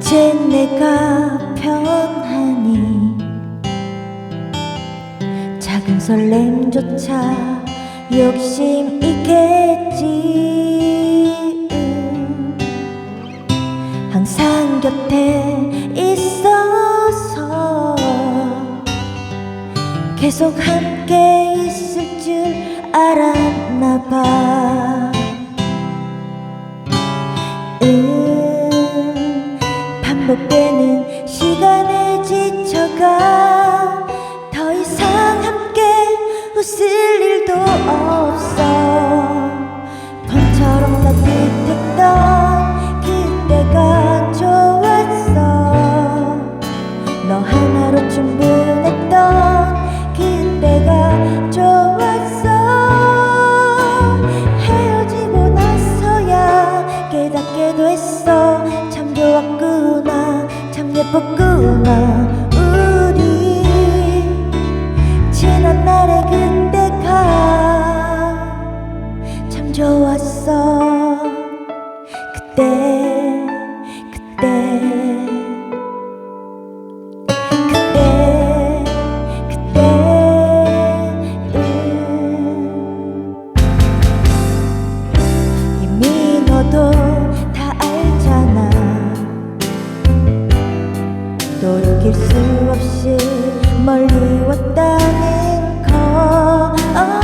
어째 내가 편하니? 작은 설렘조차 욕심 있겠지. 음 항상 곁에 있어서 계속 함께 있을 줄 알았나 봐. 시간에 지쳐가 더 이상 함께 웃을 일도 없어. 좋았어. 그때 없이 멀리 왔다는 거. 어.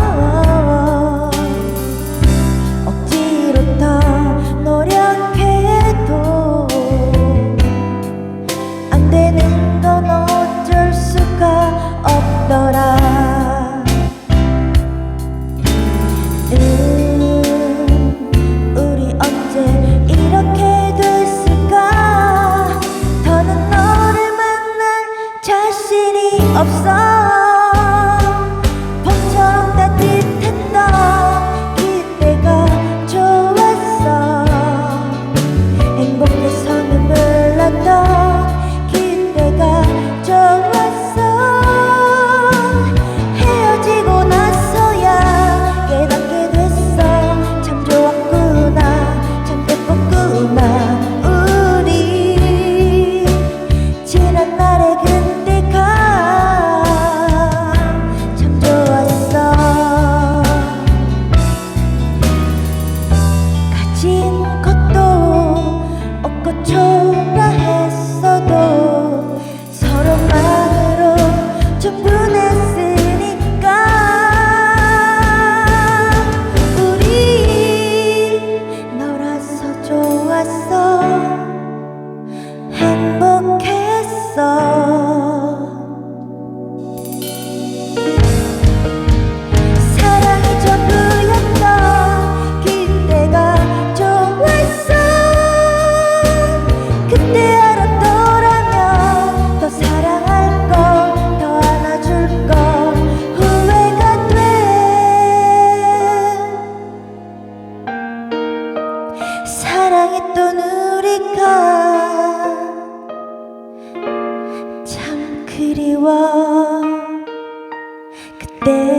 없어. 않고 초라했어도 서로 말로 충분했으니까. 우리 너라서 좋았어. で